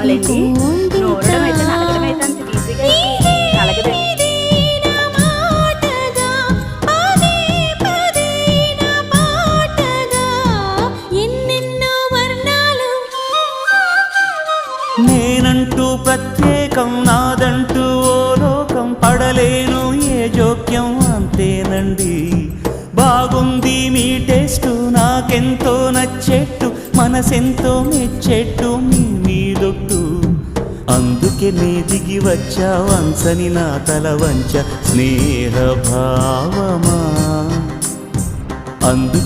నూరుకోవాలండి నూరడం అయితే నలగడం అయితే అంత నేనంటూ ప్రత్యేకం నాదంటూ ఓ లోకం. పడలేను ఏ జోక్యం అంతేనండి. బాగుంది మీ టేస్ట్ నాకెంతో నచ్చేట్టు మనసెంతో మెచ్చేట్టు. అందుకే నీ దిగి వచ్చా వంచని నా తల వంచ స్నేహ భావమా? అందు